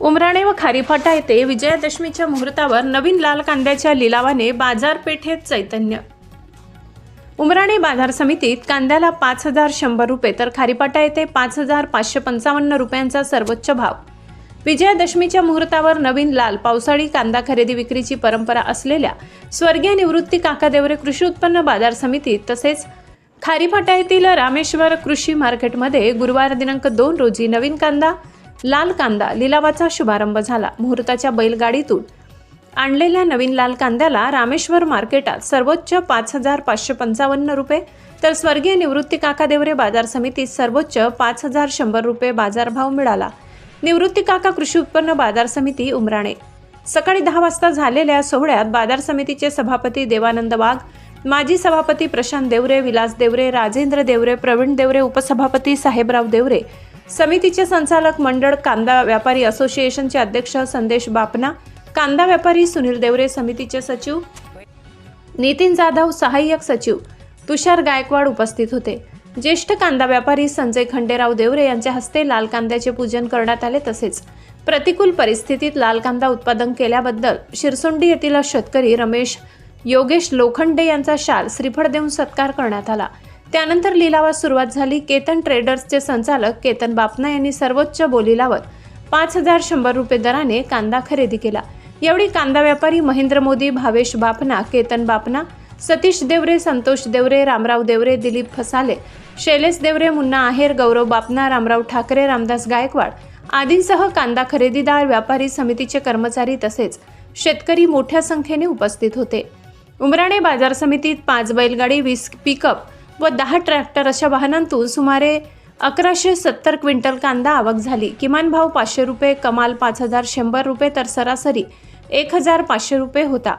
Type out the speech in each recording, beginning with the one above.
उमराणे व खारीफाटा येथे विजयादशमीच्या मुहूर्तावर नवीन लाल कांद्याच्या लिलावाने बाजारपेठेत चैतन्य. उमराणे बाजार समितीत कांद्याला पाच हजार शंभर रुपये तर खारीपाटा येथे पाच हजार पाचशे पंचावन्न रुपयांचा सर्वोच्च भाव. विजयादशमीच्या मुहूर्तावर नवीन लाल पावसाळी कांदा खरेदी विक्रीची परंपरा असलेल्या स्वर्गीय निवृत्ती काकादेवरे कृषी उत्पन्न बाजार समितीत तसेच खारीफाटा येथील रामेश्वर कृषी मार्केटमध्ये गुरुवार दिनांक दोन रोजी नवीन कांदा लाल कांदा लिलावाचा शुभारंभ झाला. मुहूर्ताच्या बैलगाडीतून आणलेल्या नवीन लाल कांद्याला रामेश्वर मार्केटात सर्वोच्च पाच हजार पाचशे पंचावन्न रुपये तर स्वर्गीय निवृत्ती काकादेवरे बाजार समितीत सर्वोच्च पाच हजार शंभर रुपये बाजारभाव मिळाला. निवृत्ती काका कृषी उत्पन्न बाजार समिती उमराणे. सकाळी दहा वाजता झालेल्या सोहळ्यात बाजार समितीचे सभापती देवानंद वाघ माजी सभापती प्रशांत देवरे विलास देवरे राजेंद्र देवरे प्रवीण देवरे उपसभापती साहेबराव देवरे समितीचे संचालक मंडळ कांदा व्यापारी असोसिएशनचे अध्यक्ष संदेश बापना कांदा व्यापारी सुनील देवरे समितीचे सचिव नितीन जाधव सहाय्यक सचिव तुषार गायकवाड उपस्थित होते. ज्येष्ठ कांदा व्यापारी संजय खंडेराव देवरे यांच्या हस्ते लाल कांद्याचे पूजन करण्यात आले तसेच प्रतिकूल परिस्थितीत लाल कांदा उत्पादन केल्याबद्दल शिरसोंडी येथील शेतकरी रमेश योगेश लोखंडे यांचा शाल श्रीफळ देऊन सत्कार करण्यात आला. त्यानंतर लिलावास सुरुवात झाली. केतन ट्रेडर्सचे संचालक केतन बापना यांनी सर्वोच्च बोली लावत पाच हजार शंभर रुपये दराने कांदा खरेदी केला. यावेळी कांदा व्यापारी महेंद्र मोदी भावेश बापना केतन बापना सतीश देवरे संतोष देवरे रामराव देवरे दिलीप फसाले शैलेश देवरे मुन्ना आहेर गौरव बापना रामराव ठाकरे रामदास गायकवाड आदींसह कांदा खरेदीदार व्यापारी समितीचे कर्मचारी तसेच शेतकरी मोठ्या संख्येने उपस्थित होते. उमराणे बाजार समितीत पाच बैलगाडी वीस पिकअप व दहा ट्रॅक्टर अशा वाहनांतून सुमारे अकराशे सत्तर क्विंटल कांदा आवक झाली किमान भाव पाचशे रुपये कमाल पाच हजार शंभर रुपये तर सरासरी एक हजार पाचशे रुपये होता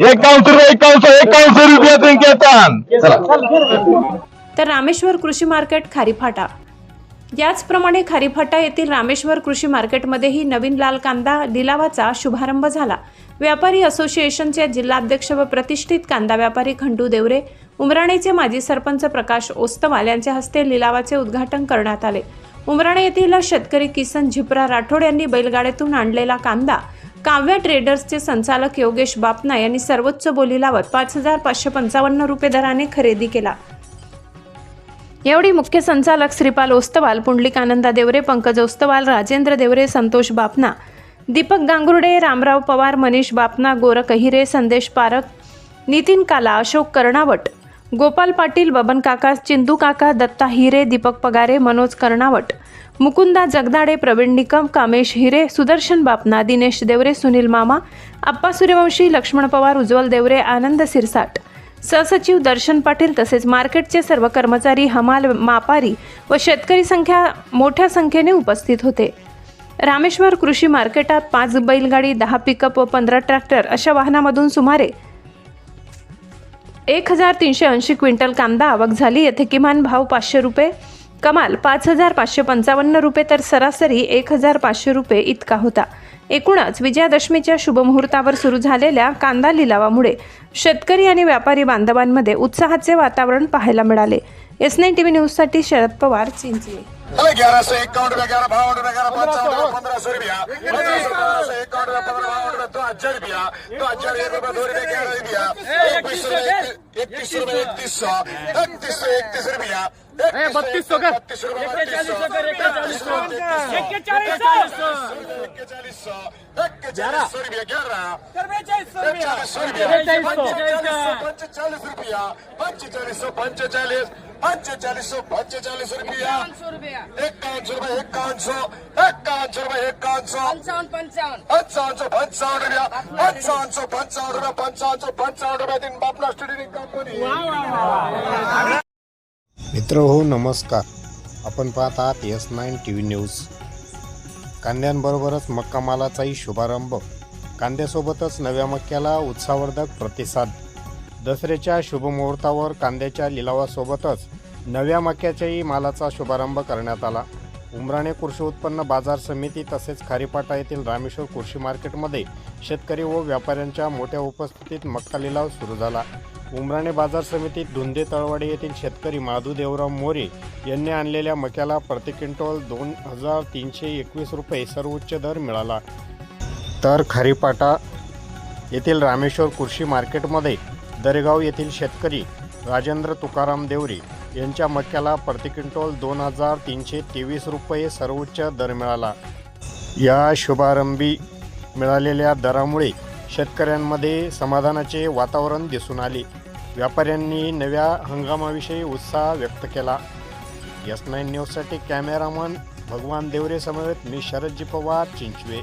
एकावन्न रुपये एकावन्न एकावन्न रुपये तुमचे तर रामेश्वर कृषी मार्केट खारीफाटा. याचप्रमाणे खारीफाटा येथील रामेश्वर कृषी मार्केटमध्येही नवीन लाल कांदा लिलावाचा शुभारंभ झाला. व्यापारी असोसिएशनचे जिल्हाध्यक्ष व प्रतिष्ठित कांदा व्यापारी खंडू देवरे उमराणेचे माजी सरपंच प्रकाश ओस्तवाल यांच्या हस्ते लिलावाचे उद्घाटन करण्यात आले. उमराणे येथील शेतकरी किसन झिपरा राठोड यांनी बैलगाड्यातून आणलेला कांदा काव्या ट्रेडर्सचे संचालक योगेश बापना यांनी सर्वोच्च बोली लावत पाच हजार पाचशे पंचावन्न रुपये दराने खरेदी केला. यावेळी मुख्य संचालक श्रीपाल ओस्तवाल पुंडलिकानंदा देवरे पंकज ओस्तवाल राजेंद्र देवरे संतोष बापना दीपक गांगुर्डे रामराव पवार मनीष बापना गोरख अहिरे संदेश पारक नितीन काला अशोक कर्णावट गोपाल पाटील बबन काका चिंदू काका दत्ता हिरे दीपक पगारे मनोज कर्णावट मुकुंदा जगदाडे प्रवीण निकम कामेश हिरे सुदर्शन बापना दिनेश देवरे सुनील मामा आप्पा सूर्यवंशी लक्ष्मण पवार उज्ज्वल देवरे आनंद सिरसाट. सहसचिव दर्शन पाटील तसेच मार्केटचे सर्व कर्मचारी हमाल मापारी व शेतकरी संख्या मोठ्या संख्येने उपस्थित होते. रामेश्वर कृषी मार्केटात पाच बैलगाडी दहा पिकअप व पंधरा ट्रॅक्टर अशा वाहनामधून सुमारे एक हजार तीनशे ऐंशी क्विंटल कांदा आवक झाली. येथे किमान भाव पाचशे रुपये. कमाल पाच हजार पाचशे पंचावन्न रुपये तर सरासरी एक हजार पाचशे रुपये इतका होता. एकूणच विजयादशमीच्या शुभमुहूर्तावर सुरू झालेल्या कांदा लिलावामुळे शेतकरी आणि व्यापारी बांधवांमध्ये उत्साहाचे वातावरण पाहायला मिळाले. एसने टी व्ही न्यूजसाठी शरद पवार चिंचले अरे ग्यारह सौ इक्यावन रुपया ग्यारह बावन रुपया ग्यारह पचास रुपया पंद्रह सौ रुपया। पंद्रह सौ पंद्रह सौ इक्यावन रुपया पंद्रह बावन रुपया दो हजार रुपया दो हजार एक रुपया दो रुपया ग्यारह रुपया। इक्कीस रुपया इक्कीस रुपया इकतीस सौ इकतीस सौ इकतीस रुपया। बत्तीस सौ बत्तीस रुपया बत्तीस सौ। इक्कीस सौ इक्कीस सौ। इक्कीस सौ रुपया ग्यारह। चालीस सौ रुपया। पंचेचालीस रुपया। पंचेचालीस सौ। पंचेचालीस पंचेचालीस सौ पंचेचालीस रुपया. एकावन सौ रुपये. एकावन सौ एकावन सौ रुपये एकावन सौ पंचावन्न. सौ पंचावन्न रुपया. पंचावन्न सौ पंचावन्न रुपया पंचावन्न सौ पंचावन्न रुपया तीन बापना स्टेडियम कंपनी मित्र हो नमस्कार. आपण पाहत आहात S nine T V news कांद्यांबरोबरच मक्का मालाचाही शुभारंभ. कांद्यासोबतच नव्या मक्याला उत्साहवर्धक प्रतिसाद. दसऱ्याच्या शुभमुहूर्तावर कांद्याच्या लिलावासोबतच नव्या मक्याच्याही मालाचा शुभारंभ करण्यात आला. उमराणे कृषी उत्पन्न बाजार समिती तसेच खारीपाटा येथील रामेश्वर कृषी मार्केटमध्ये शेतकरी व व्यापाऱ्यांच्या मोठ्या उपस्थितीत मक्का लिलाव सुरू झाला. उमराणे बाजार समितीत धुंदे तळवाडी येथील शेतकरी माधू देवराव मोरे यांनी आणलेल्या मक्याला प्रति क्विंटल दोन हजार तीनशे एकवीस रुपये सर्वोच्च दर मिळाला. तर खारीपाटा येथील रामेश्वर कृषी मार्केटमध्ये दरेगाव येथील शेतकरी राजेंद्र तुकाराम देवरे यांच्या मक्याला प्रति क्विंटल दोन हजार तीनशे तेवीस रुपये सर्वोच्च दर मिळाला. या शुभारंभी मिळालेल्या दरामुळे शेतकऱ्यांमध्ये समाधानाचे वातावरण दिसून आले. व्यापाऱ्यांनी नव्या हंगामाविषयी उत्साह व्यक्त केला. एस नाईन न्यूजसाठी कॅमेरामन भगवान देवरे समवेत मी शरदजी पवार चिंचवे.